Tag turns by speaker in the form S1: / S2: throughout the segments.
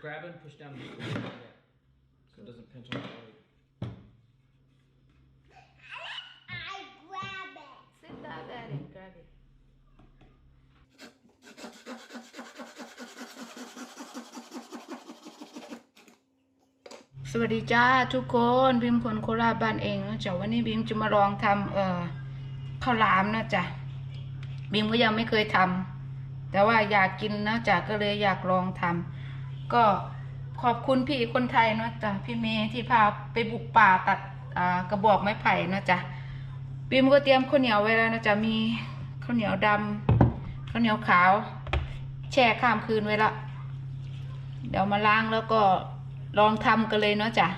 S1: grab it and push down just a little bit. Yeah. So it doesn't pinch on the blade.
S2: I grab it.
S3: Sit down there and grab it สวัสดีจ้าทุกคนบิมคนโคราชบ้านเองนะจ๊ะวันนี้บิมจะมาลองทำเอ่อข้าวหลามนะจ๊ะบิมก็ยังไม่เคยทำแต่ว่าอยากกินนะจ๊ะก็เลยอยากลองทำ ก็ขอบคุณพี่คนไทยนะจ๊ะพี่เมย์ที่พาไปบุกป่าตัดกระบอกไม้ไผ่นะจ๊ะบิมก็เตรียมข้าวเหนียวไว้แล้วนะจ๊ะมีข้าวเหนียวดำข้าวเหนียวขาว แช่ข้ามคืนไว้ละ เดี๋ยวมาล้างแล้วก็ลองทำกันเลยเนาะจ้ะ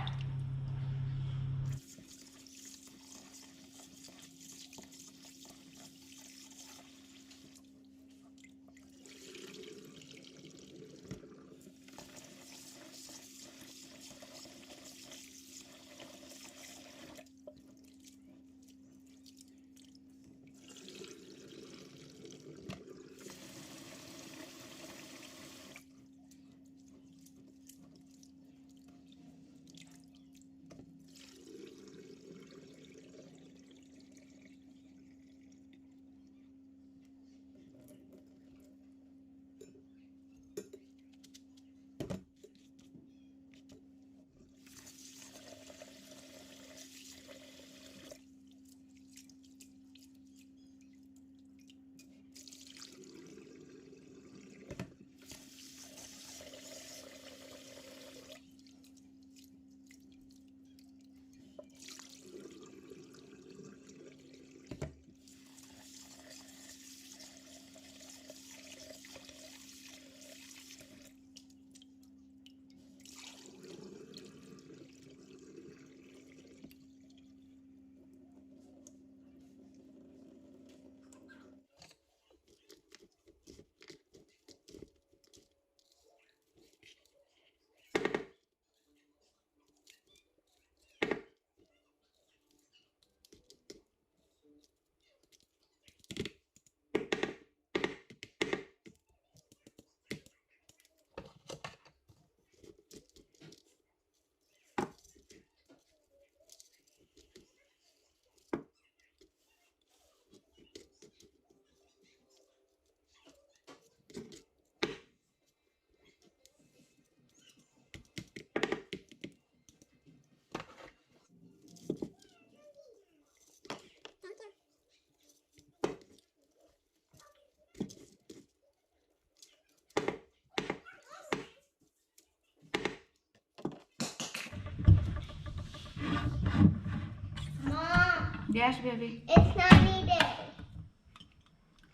S3: Yes baby
S2: it's sunny day.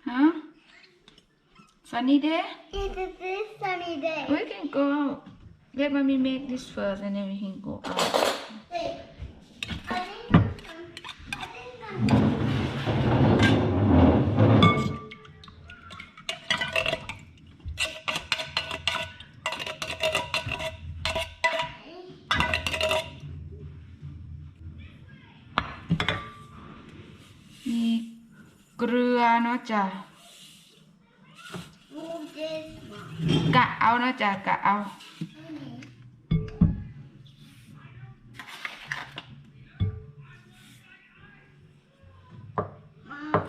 S3: huh? Sunny day?
S2: Yes, it is sunny day.
S3: we can go out. Let mommy make this first and then we can go out เกลือเนาะจ้ะ
S2: move this one.
S3: กะเอาเนาะจ้ะกะเอา
S2: Mom.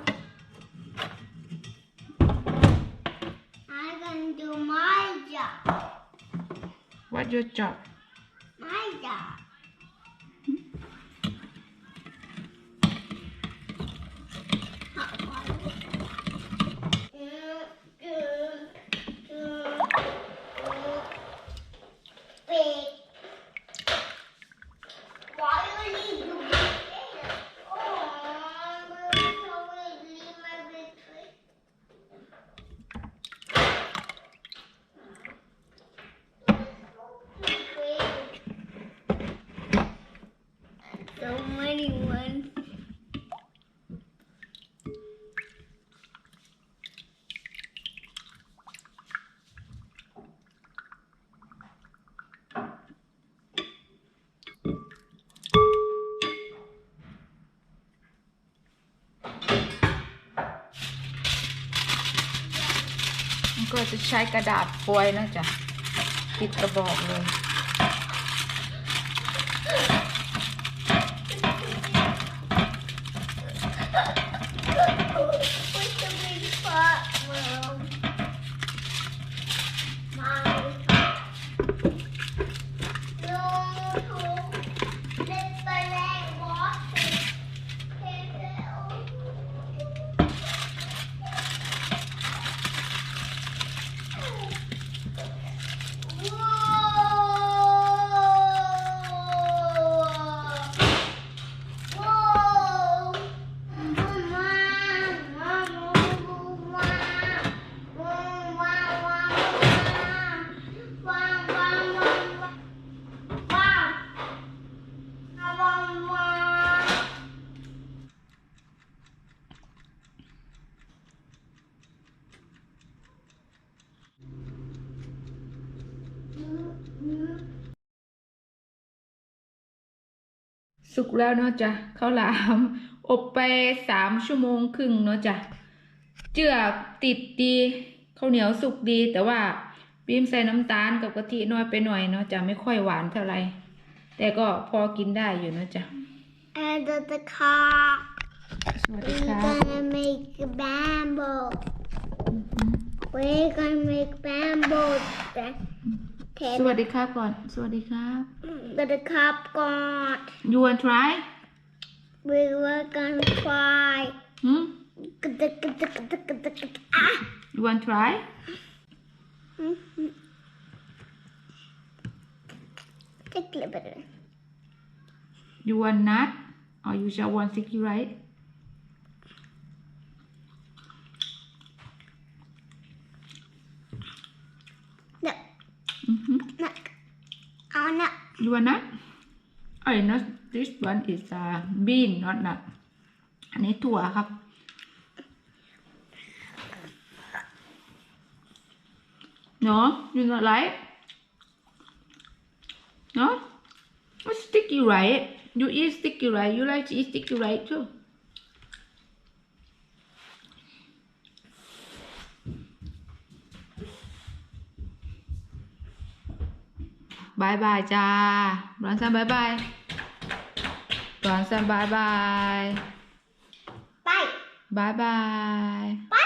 S2: I'm gonna do my job.
S3: what your job ก็จะใช้กระดาษฟอยล์นะจ๊ะปิดกระบอกเลย สุกแล้วเนาะจ้ะข้าวหลาม อบไปสามชั่วโมงครึ่งเนาะจ้ะเจือติดดีข้าวเหนียวสุกดี แต่ว่าบีมใส่น้ำตาลกับกะทิน้อยไปหน่อยเนาะจ้ะไม่ค่อยหวานเท่าไหร่แต่ก็พอกินได้อยู่เนาะจ้ะ
S2: And the car.
S3: สวัสดี
S2: We're
S3: ครับ
S2: gonna make a bamboo. We're gonna make bamboo. Then
S3: สวัสดีครับก่อน สวัสดีครับ
S2: But the cup got.
S3: you want try
S2: We were gonna try.
S3: หืม
S2: Ah!
S3: you want try
S2: Take a little bit.
S3: you want nut or you just want sticky rice
S2: No. Oh no.
S3: You want nut? Oh, not this one is uh, bean, not nut. อันนี้ถั่วครับ No, you not like? No? What's sticky rice? You eat sticky rice. You like to eat sticky rice too. Bye bye จ้าบรอนซันบายบายบรอนซันบายบาย
S2: Bye.
S3: บายบาย
S2: Bye.